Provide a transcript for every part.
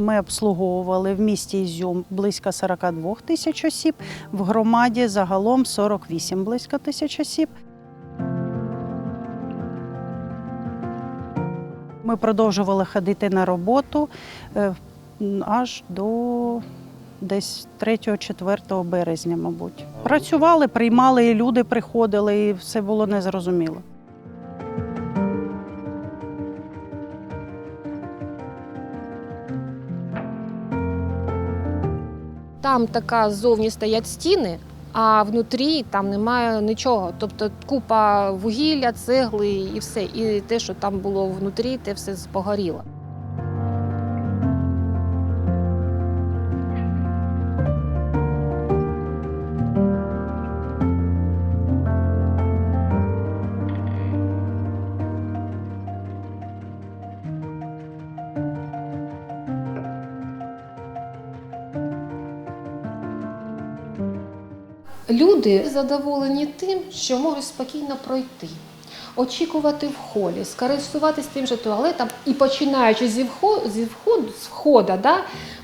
Ми обслуговували в місті Ізюм близько 42 тисяч осіб, в громаді загалом 48 близько тисяч осіб. Ми продовжували ходити на роботу е, аж до десь 3-4 березня, мабуть. Працювали, приймали, і люди приходили, і все було незрозуміло. Там така ззовні стоять стіни, а внутрі там немає нічого. Тобто купа вугілля, цегли і все. І те, що там було внутрі, те все спогоріло. Люди задоволені тим, що можуть спокійно пройти, очікувати в холі, скористуватись тим же туалетом і починаючи зі входу, зі входу, з входа, да,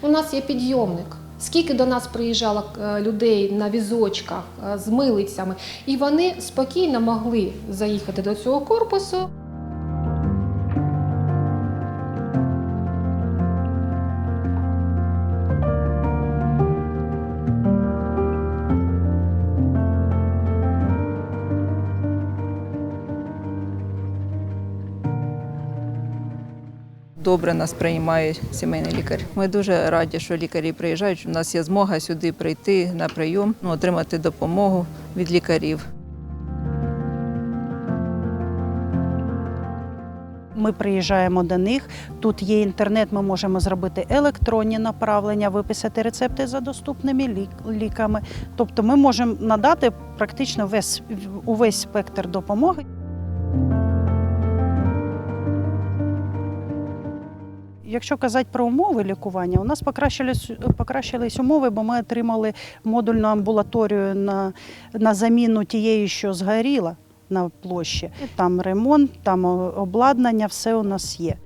у нас є підйомник. Скільки до нас приїжджало е, людей на візочках е, з милицями, і вони спокійно могли заїхати до цього корпусу. Добре нас приймає сімейний лікар. Ми дуже раді, що лікарі приїжджають. У нас є змога сюди прийти на прийом, ну, отримати допомогу від лікарів. Ми приїжджаємо до них. Тут є інтернет, ми можемо зробити електронні направлення, виписати рецепти за доступними лік- ліками. Тобто ми можемо надати практично весь, увесь спектр допомоги. Якщо казати про умови лікування, у нас покращились, покращились умови, бо ми отримали модульну амбулаторію на, на заміну тієї, що згоріла на площі. Там ремонт, там обладнання, все у нас є.